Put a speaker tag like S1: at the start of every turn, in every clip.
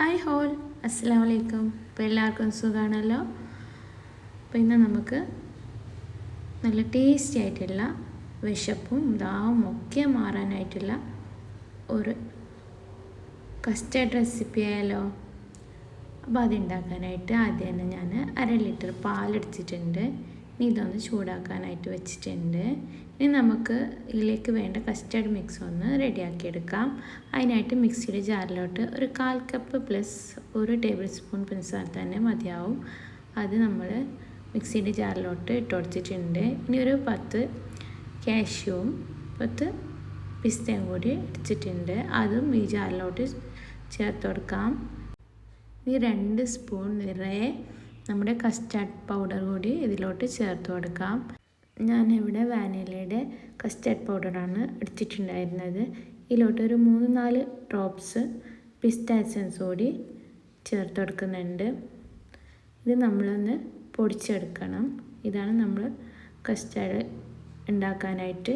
S1: Hi whole. അസ്സാം വലൈക്കും അപ്പോൾ എല്ലാവർക്കും സുഖമാണല്ലോ അപ്പോൾ ഇന്ന് നമുക്ക് നല്ല ടേസ്റ്റി ആയിട്ടുള്ള വിശപ്പും ദാവും ഒക്കെ മാറാനായിട്ടുള്ള ഒരു കസ്റ്റേർഡ് റെസിപ്പി ആയാലോ അപ്പോൾ അതുണ്ടാക്കാനായിട്ട് ആദ്യം തന്നെ ഞാൻ അര ലിറ്റർ പാലെടുത്തിട്ടുണ്ട്. ഇനി ഇതൊന്ന് ചൂടാക്കാനായിട്ട് വെച്ചിട്ടുണ്ട്. ഇനി നമുക്ക് ഇതിലേക്ക് വേണ്ട കസ്റ്റർഡ് മിക്സ് ഒന്ന് റെഡിയാക്കിയെടുക്കാം. അതിനായിട്ട് മിക്സിയുടെ ജാറിലോട്ട് ഒരു കാൽ കപ്പ് പ്ലസ് ഒരു ടേബിൾ സ്പൂൺ പഞ്ചസാര തന്നെ മതിയാവും. അത് നമ്മൾ മിക്സിയുടെ ജാറിലോട്ട് ഇട്ട് കൊടുത്തിട്ടുണ്ട് ഇനി ഒരു പത്ത് കാഷ്യൂവും പത്ത് പിസ്തയും കൂടി ഇടിച്ചിട്ടുണ്ട് അതും ഈ ജാറിലോട്ട് ചേർത്ത് കൊടുക്കാം. ഇനി രണ്ട് സ്പൂൺ നിറയെ നമ്മുടെ കസ്റ്റാർഡ് പൗഡർ കൂടി ഇതിലോട്ട് ചേർത്ത് കൊടുക്കാം. ഞാനിവിടെ വാനിലയുടെ കസ്റ്റാർഡ് പൗഡറാണ് എടുത്തിട്ടുണ്ടായിരുന്നത്. ഇതിലോട്ട് ഒരു മൂന്ന് നാല് ഡ്രോപ്സ് പിസ്റ്റാസൻസ് കൂടി ചേർത്ത് കൊടുക്കുന്നുണ്ട്. ഇത് നമ്മളൊന്ന് പൊടിച്ചെടുക്കണം. ഇതാണ് നമ്മൾ കസ്റ്റാർഡ് ഉണ്ടാക്കാനായിട്ട്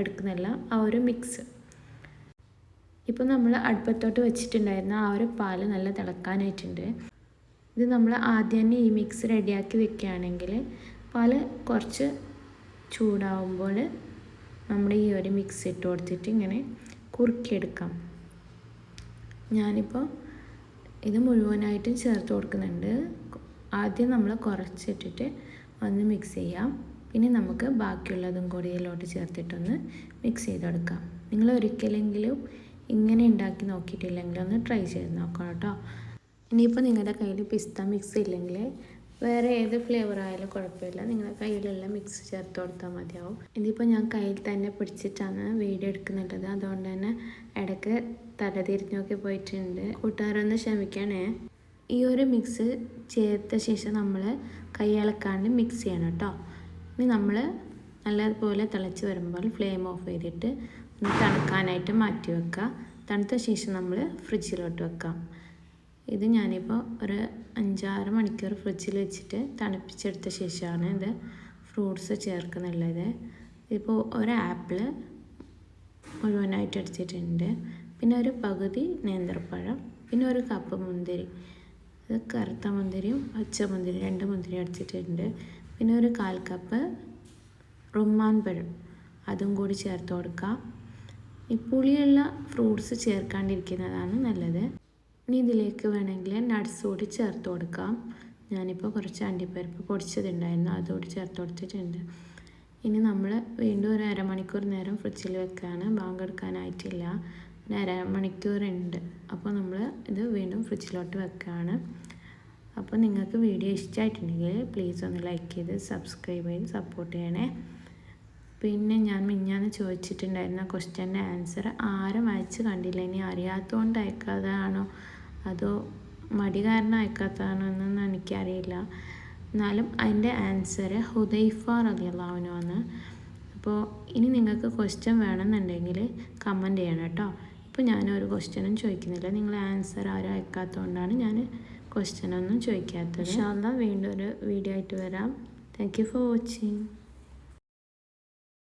S1: എടുക്കുന്നില്ല ആ ഒരു മിക്സ് ഇപ്പോൾ നമ്മൾ അടുപ്പത്തോട്ട് വെച്ചിട്ടുണ്ടായിരുന്ന ആ ഒരു പാൽ നല്ല തിളക്കാനായിട്ടുണ്ട്. ഇത് നമ്മൾ ആദ്യം തന്നെ ഈ മിക്സ് റെഡിയാക്കി വെക്കുകയാണെങ്കിൽ പാൽ കുറച്ച് ചൂടാവുമ്പോൾ നമ്മൾ ഈ ഒരു മിക്സ് ഇട്ട് കൊടുത്തിട്ട് ഇങ്ങനെ കുറുക്കിയെടുക്കാം. ഞാനിപ്പോൾ ഇത് മുഴുവനായിട്ടും ചേർത്ത് കൊടുക്കുന്നുണ്ട്. ആദ്യം നമ്മൾ കുറച്ചിട്ടിട്ട് ഒന്ന് മിക്സ് ചെയ്യാം. പിന്നെ നമുക്ക് ബാക്കിയുള്ളതും കൂടി ഇതിലോട്ട് ചേർത്തിട്ടൊന്ന് മിക്സ് ചെയ്തെടുക്കാം. നിങ്ങൾ ഒരിക്കലെങ്കിലും ഇങ്ങനെ ഉണ്ടാക്കി നോക്കിയിട്ടില്ലെങ്കിൽ ഒന്ന് ട്രൈ ചെയ്ത് നോക്കണം കേട്ടോ ഇനിയിപ്പോൾ നിങ്ങളുടെ കയ്യിൽ പിസ്ത മിക്സ് ഇല്ലെങ്കിൽ വേറെ ഏത് ഫ്ലേവർ ആയാലും കുഴപ്പമില്ല. നിങ്ങളുടെ കയ്യിലുള്ള മിക്സ് ചേർത്ത് കൊടുത്താൽ മതിയാവും. ഇതിപ്പോൾ ഞാൻ കയ്യിൽ തന്നെ പിടിച്ചിട്ടാണ് വീഡിയോ എടുക്കുന്നുള്ളത് അതുകൊണ്ട് തന്നെ ഇടയ്ക്ക് തലതിരിഞ്ഞൊക്കെ പോയിട്ടുണ്ട്. കൂട്ടുകാരൊന്ന് ക്ഷമിക്കണേ. ഈ ഒരു മിക്സ് ചേർത്ത ശേഷം നമ്മൾ കൈ ഇളക്കാണ്ട് മിക്സ് ചെയ്യണം കേട്ടോ. ഇനി നമ്മൾ നല്ലതുപോലെ തിളച്ച് വരുമ്പോൾ ഫ്ലെയിം ഓഫ് ചെയ്തിട്ട് ഒന്ന് തണുക്കാനായിട്ട് മാറ്റി വെക്കുക. തണുത്ത ശേഷം നമ്മൾ ഫ്രിഡ്ജിലോട്ട് വെക്കാം. ഇത് ഞാനിപ്പോൾ ഒരു അഞ്ചാറ് മണിക്കൂർ ഫ്രിഡ്ജിൽ വെച്ചിട്ട് തണുപ്പിച്ചെടുത്ത ശേഷമാണ് ഇത് ഫ്രൂട്ട്സ് ചേർക്കുന്നുള്ളത്. ഇപ്പോൾ ഒരു ആപ്പിൾ മുഴുവനായിട്ട് എടുത്തിട്ടുണ്ട് പിന്നെ ഒരു പകുതി നേന്ത്രപ്പഴം പിന്നെ ഒരു കപ്പ് മുന്തിരി ഇത് കറുത്ത മുന്തിരിയും പച്ച മുന്തിരി രണ്ട് മുന്തിരി അടിച്ചിട്ടുണ്ട്. പിന്നെ ഒരു കാൽ കപ്പ് റുമാൻ പഴം അതും കൂടി ചേർത്ത് കൊടുക്കാം. ഈ പുളിയുള്ള ഫ്രൂട്ട്സ് ചേർക്കാണ്ടിരിക്കുന്നതാണ് നല്ലത്. ഇനി ഇതിലേക്ക് വേണമെങ്കിൽ നട്ട്സ് കൂടി ചേർത്ത് കൊടുക്കാം. ഞാനിപ്പോൾ കുറച്ച് അണ്ടിപ്പരിപ്പ് പൊടിച്ചതുണ്ടായിരുന്നു അതുകൂടി ചേർത്ത് കൊടുത്തിട്ടുണ്ട്. ഇനി നമ്മൾ വീണ്ടും ഒരു അരമണിക്കൂർ നേരം ഫ്രിഡ്ജിൽ വെക്കുകയാണ് ബാങ്ക് എടുക്കാനായിട്ടില്ല. പിന്നെ അരമണിക്കൂറുണ്ട്. അപ്പോൾ നമ്മൾ ഇത് വീണ്ടും ഫ്രിഡ്ജിലോട്ട് വെക്കുകയാണ് അപ്പോൾ നിങ്ങൾക്ക് വീഡിയോ ഇഷ്ടമായിട്ടുണ്ടെങ്കിൽ പ്ലീസ് ഒന്ന് ലൈക്ക് ചെയ്ത് സബ്സ്ക്രൈബ് ചെയ്ത് സപ്പോർട്ട് ചെയ്യണേ. പിന്നെ ഞാൻ മിഞ്ഞാന്ന് ചോദിച്ചിട്ടുണ്ടായിരുന്ന ക്വസ്റ്റ്യന്റെ ആൻസർ ആരും അയച്ച് കണ്ടില്ല. ഇനി അറിയാത്തതുകൊണ്ട് അയക്കാതാണോ? അതോ മടി കാരണം അയക്കാത്തതാണോ എന്നൊന്നും എനിക്കറിയില്ല. എന്നാലും അതിന്റെ ആൻസർ ഹുദൈഫ റലിയല്ലാവിനുമാണ് അപ്പോൾ ഇനി നിങ്ങൾക്ക് ക്വസ്റ്റ്യൻ വേണമെന്നുണ്ടെങ്കിൽ കമന്റ് ചെയ്യണം കേട്ടോ. ഇപ്പോൾ ഞാനൊരു ക്വസ്റ്റ്യനും ചോദിക്കുന്നില്ല. നിങ്ങൾ ആൻസർ ആരും അയക്കാത്തതുകൊണ്ടാണ് ഞാൻ ക്വസ്റ്റ്യനൊന്നും ചോദിക്കാത്തത്. ഇൻഷാല്ല വീണ്ടും ഒരു വീഡിയോ ആയിട്ട് വരാം. Thank you for watching